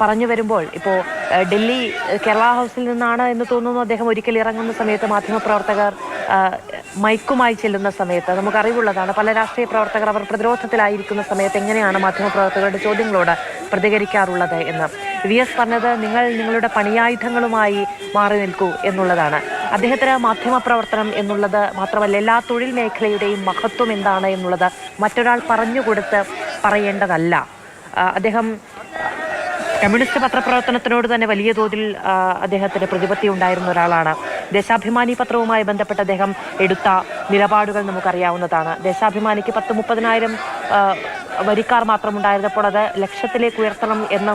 പറഞ്ഞു വരുമ്പോൾ ഇപ്പോൾ ഡൽഹി കേരള ഹൗസിൽ നിന്നാണ് എന്ന് തോന്നുന്നു അദ്ദേഹം ഒരിക്കൽ ഇറങ്ങുന്ന സമയത്ത് മാധ്യമപ്രവർത്തകർ മൈക്കുമായി ചെല്ലുന്ന സമയത്ത്. നമുക്ക് അറിവുള്ളതാണ് പല രാഷ്ട്രീയ പ്രവർത്തകർ അവർ പ്രതിരോധത്തിലായിരിക്കുന്ന സമയത്ത് എങ്ങനെയാണ് മാധ്യമപ്രവർത്തകരുടെ ചോദ്യങ്ങളോട് പ്രതികരിക്കാറുള്ളത് എന്ന്. വി എസ് പറഞ്ഞത് നിങ്ങൾ നിങ്ങളുടെ പണിയായുധങ്ങളുമായി മാറി നിൽക്കൂ എന്നുള്ളതാണ്. അദ്ദേഹത്തിന് മാധ്യമപ്രവർത്തനം എന്നുള്ളത് മാത്രമല്ല എല്ലാ തൊഴിൽ മേഖലയുടെയും മഹത്വം എന്താണ് എന്നുള്ളത് മറ്റൊരാൾ പറഞ്ഞുകൊടുത്ത് പറയേണ്ടതല്ല. അദ്ദേഹം കമ്മ്യൂണിസ്റ്റ് പത്രപ്രവർത്തനത്തിനോട് തന്നെ വലിയ തോതിൽ അദ്ദേഹത്തിന് പ്രതിപത്തി ഉണ്ടായിരുന്ന ഒരാളാണ്. ദേശാഭിമാനി പത്രവുമായി ബന്ധപ്പെട്ട് അദ്ദേഹം എടുത്ത നിലപാടുകൾ നമുക്കറിയാവുന്നതാണ്. ദേശാഭിമാനിക്ക് പത്ത് മുപ്പതിനായിരം വരിക്കാർ മാത്രം ഉണ്ടായിരുന്നപ്പോൾ അത് ലക്ഷത്തിലേക്ക് ഉയർത്തണം എന്ന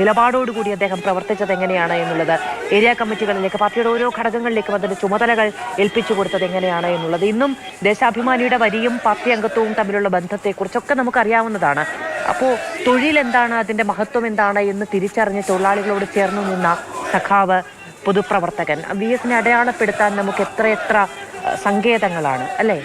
നിലപാടോടുകൂടി അദ്ദേഹം പ്രവർത്തിച്ചത് എങ്ങനെയാണ് എന്നുള്ളത് ഏരിയ കമ്മിറ്റികളിലേക്ക് പാർട്ടിയുടെ ഓരോ ഘടകങ്ങളിലേക്കും അതിന്റെ ചുമതലകൾ ഏൽപ്പിച്ചു കൊടുത്തത് എങ്ങനെയാണ് എന്നുള്ളത്. ഇന്നും ദേശാഭിമാനിയുടെ വരിയും പാർട്ടി അംഗത്വവും തമ്മിലുള്ള ബന്ധത്തെക്കുറിച്ചൊക്കെ നമുക്കറിയാവുന്നതാണ്. അപ്പോൾ തൊഴിലെന്താണ്? അതിന്റെ മഹത്വം എന്താണ്? എന്ന് തിരിച്ചറിഞ്ഞ് തൊഴിലാളികളോട് ചേർന്ന് നിന്ന സഖാവ് പൊതുപ്രവർത്തകൻ. വി എസിനെ അടയാളപ്പെടുത്താൻ നമുക്ക് എത്രയെത്ര എത്ര സങ്കേതങ്ങളാണ് അല്ലേ?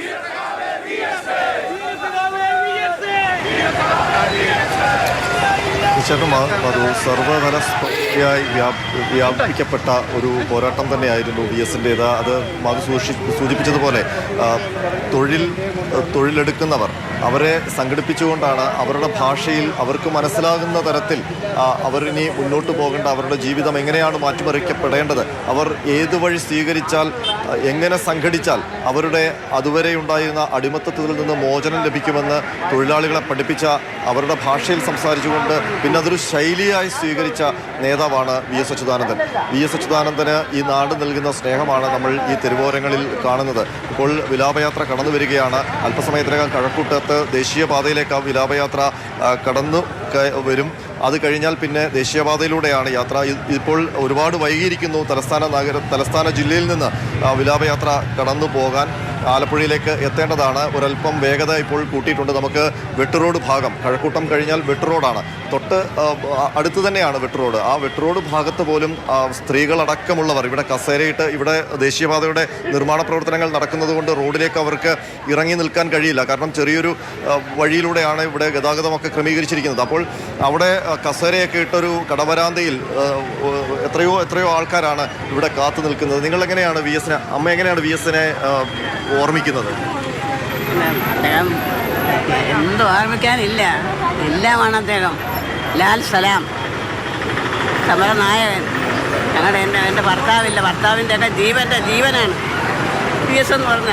തീർച്ചയായിട്ടും സ്പർശയായി വ്യാപ് വ്യാപിക്കപ്പെട്ട ഒരു പോരാട്ടം തന്നെയായിരുന്നു വി എസിന്റേത് അത് മധു സൂക്ഷി സൂചിപ്പിച്ചതുപോലെ തൊഴിൽ തൊഴിലെടുക്കുന്നവർ അവരെ സംഘടിപ്പിച്ചുകൊണ്ടാണ് അവരുടെ ഭാഷയിൽ അവർക്ക് മനസ്സിലാകുന്ന തരത്തിൽ അവരിനി മുന്നോട്ട് പോകേണ്ട അവരുടെ ജീവിതം എങ്ങനെയാണ് മാറ്റിമറിക്കപ്പെടേണ്ടത് അവർ ഏത് വഴി സ്വീകരിച്ചാൽ എങ്ങനെ സംഘടിച്ചാൽ അവരുടെ അതുവരെ ഉണ്ടായിരുന്ന അടിമത്തത്തിൽ നിന്ന് മോചനം ലഭിക്കുമെന്ന് തൊഴിലാളികളെ പഠിപ്പിച്ച അവരുടെ ഭാഷയിൽ സംസാരിച്ചുകൊണ്ട് പിന്നെ അതൊരു ശൈലിയായി സ്വീകരിച്ച നേതാവാണ് V S Achuthanandan. V S അച്യുതാനന്ദന് ഈ നാട് നൽകുന്ന സ്നേഹമാണ് നമ്മൾ ഈ തെരുവോരങ്ങളിൽ കാണുന്നത്. ഇപ്പോൾ വിലാപയാത്ര കടന്നു വരികയാണ് അല്പസമയത്തിനകം കഴക്കൂട്ടത്ത് ദേശീയപാതയിലേക്ക് ആ വിലാപയാത്ര കടന്നു വരും. അത് കഴിഞ്ഞാൽ പിന്നെ ദേശീയപാതയിലൂടെയാണ് യാത്ര. ഇപ്പോൾ ഒരുപാട് വൈകിയിരിക്കുന്നു തലസ്ഥാന നഗര തലസ്ഥാന ജില്ലയിൽ നിന്ന് വിലാപയാത്ര കടന്നു പോകാൻ. ആലപ്പുഴയിലേക്ക് എത്തേണ്ടതാണ്. ഒരല്പം വേഗത ഇപ്പോൾ കൂട്ടിയിട്ടുണ്ട്. നമുക്ക് വെട്ടുറോഡ് ഭാഗം കഴക്കൂട്ടം കഴിഞ്ഞാൽ വെട്ടുറോഡാണ്. തൊട്ട് അടുത്ത് തന്നെയാണ് വെട്ടുറോഡ്. ആ വെട്ടുറോഡ് ഭാഗത്ത് പോലും സ്ത്രീകളടക്കമുള്ളവർ ഇവിടെ കസേരയിട്ട് ഇവിടെ ദേശീയപാതയുടെ നിർമ്മാണ പ്രവർത്തനങ്ങൾ നടക്കുന്നതുകൊണ്ട് റോഡിലേക്ക് അവർക്ക് ഇറങ്ങി നിൽക്കാൻ കഴിയില്ല. കാരണം ചെറിയൊരു വഴിയിലൂടെയാണ് ഇവിടെ ഗതാഗതമൊക്കെ ക്രമീകരിച്ചിരിക്കുന്നത്. അപ്പോൾ അവിടെ കസേരയൊക്കെ ഇട്ടൊരു കടവരാന്തയിൽ എത്രയോ എത്രയോ ആൾക്കാരാണ് ഇവിടെ കാത്തു നിൽക്കുന്നത്. നിങ്ങൾ എങ്ങനെയാണ് വി എസിനെ അമ്മ എങ്ങനെയാണ് വി എസിനെ ഓർമ്മിക്കുന്നത്? അദ്ദേഹം എന്ത് ഓർമ്മിക്കാനില്ല. എല്ലാമാണ് അദ്ദേഹം. ലാൽ സലാം. സമരനായകൻ. ഞങ്ങളുടെ എന്റെ എന്റെ ഭർത്താവില്ല. ഭർത്താവിന്റെ ഒക്കെ ജീവന്റെ ജീവനാണ്. പി എസ് എന്ന് പറഞ്ഞ.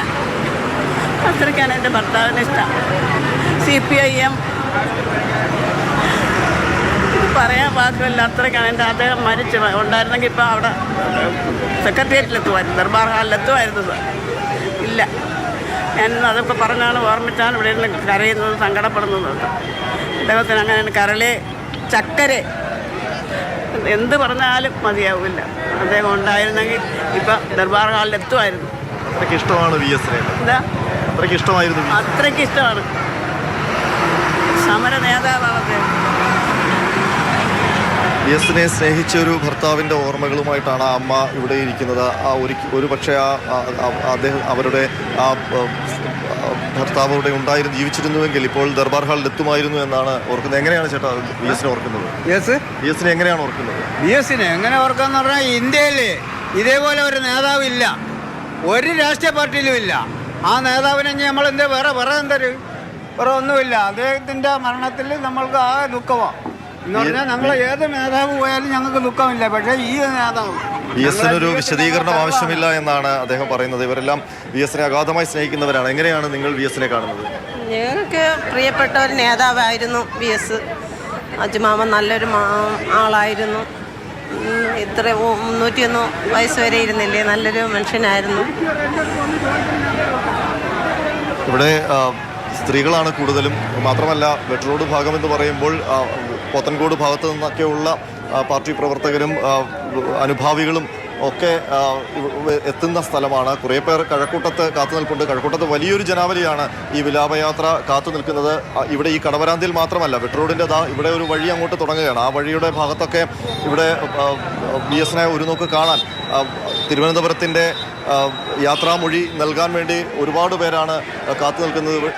അത്രയ്ക്കാണ് എന്റെ ഭർത്താവിന്റെ ഇഷ്ടം. സി പി ഐ എം പറയാൻ വാക്കുമില്ല അത്രയ്ക്കാണ് എന്റെ അദ്ദേഹം മരിച്ചു. ഉണ്ടായിരുന്നെങ്കിൽ ഇപ്പോൾ അവിടെ സെക്രട്ടേറിയറ്റിലെത്തുമായിരുന്നു ദർബാർ ഹാളിലെത്തുമായിരുന്നു. സാർ ഇല്ല. ഞാൻ അതൊക്കെ പറഞ്ഞാണ് ഓർമ്മിച്ചാണ് ഇവിടെ നിന്ന് കരയുന്നത് സങ്കടപ്പെടുന്നത് അദ്ദേഹത്തിന് അങ്ങനെ കരളെ ചക്കരെ. എന്ത് പറഞ്ഞാലും മതിയാവില്ല. അദ്ദേഹം ഉണ്ടായിരുന്നെങ്കിൽ ഇപ്പം ദർബാർ ഹാളിൽ എത്തുമായിരുന്നു. അത്രയ്ക്ക് ഇഷ്ടമാണ് വി എന്താ? അത്രയ്ക്ക് ഇഷ്ടമായിരുന്നു അത്രയ്ക്ക് ഇഷ്ടമാണ്. സമര നേതാവാണ് അദ്ദേഹം. വി എസിനെ സ്നേഹിച്ച ഒരു ഭർത്താവിന്റെ ഓർമ്മകളുമായിട്ടാണ് ആ അമ്മ ഇവിടെ ഇരിക്കുന്നത്. ആ ഒരു ഒരു പക്ഷേ ആ അദ്ദേഹം അവരുടെ ആ ഭർത്താവ് ഇവിടെ ഉണ്ടായിരുന്നു ജീവിച്ചിരുന്നുവെങ്കിൽ ഇപ്പോൾ ദർബാർ ഹാളിൽ എത്തുമായിരുന്നു എന്നാണ് ഓർക്കുന്നത്. എങ്ങനെയാണ് ചേട്ടാ ബി എസിനെ ഓർക്കുന്നത്? ബി എസിനെ എങ്ങനെയാണ് ഓർക്കുന്നത്? ബി എസിനെ എങ്ങനെ ഓർക്കാന്ന് പറഞ്ഞാൽ ഇന്ത്യയിൽ ഇതേപോലെ ഒരു നേതാവ് ഇല്ല ഒരു രാഷ്ട്രീയ പാർട്ടിയിലും ഇല്ല. ആ നേതാവിനെ നമ്മൾ എന്താ വേറെ വേറെ എന്തൊരു വേറെ ഒന്നുമില്ല. അദ്ദേഹത്തിന്റെ മരണത്തിൽ നമ്മൾക്ക് ആ ദുഃഖമാണ് എന്ന് പറഞ്ഞാൽ നമ്മൾ ഏത് നേതാവ് പോയാലും ഞങ്ങൾക്ക് ദുഃഖമില്ല. പക്ഷേ ഈ നേതാവ് വി എസിനൊരു വിശദീകരണം ആവശ്യമില്ല എന്നാണ് അദ്ദേഹം പറയുന്നത്. ഇവരെല്ലാം വി എസിനെ അഗാധമായി സ്നേഹിക്കുന്നവരാണ്. എങ്ങനെയാണ് നിങ്ങൾ വി എസിനെ കാണുന്നത്? ഞങ്ങൾക്ക് പ്രിയപ്പെട്ട ഒരു നേതാവായിരുന്നു വി എസ്. അജുമാമൻ നല്ലൊരു ആളായിരുന്നു. ഇത്ര മുന്നൂറ്റിയൊന്ന് വയസ്സ് വരെ ഇരുന്നില്ലേ? നല്ലൊരു മനുഷ്യനായിരുന്നു. ഇവിടെ സ്ത്രീകളാണ് കൂടുതലും. മാത്രമല്ല വെട്ടറോഡ് ഭാഗം എന്ന് പറയുമ്പോൾ പോത്തൻകോട് ഭാഗത്തു നിന്നൊക്കെയുള്ള പാർട്ടി പ്രവർത്തകരും അനുഭാവികളും ഒക്കെ എത്തുന്ന സ്ഥലമാണ്. കുറേ പേർ കഴക്കൂട്ടത്ത് കാത്തു നിൽപ്പുണ്ട്. കഴക്കൂട്ടത്ത് വലിയൊരു ജനാവലിയാണ് ഈ വിലാപയാത്ര കാത്തു നിൽക്കുന്നത്. ഇവിടെ ഈ കടവരാന്തിയിൽ മാത്രമല്ല വെട്ടറോഡിന്റെ ദാ ഇവിടെ ഒരു വഴി അങ്ങോട്ട് തുടങ്ങുകയാണ്. ആ വഴിയുടെ ഭാഗത്തൊക്കെ ഇവിടെ ബി എസിനെ ഒരു നോക്ക് കാണാൻ തിരുവനന്തപുരത്തിന്റെ യാത്രാമൊഴി നൽകാൻ വേണ്ടി ഒരുപാട് പേരാണ് കാത്തു നിൽക്കുന്നത്.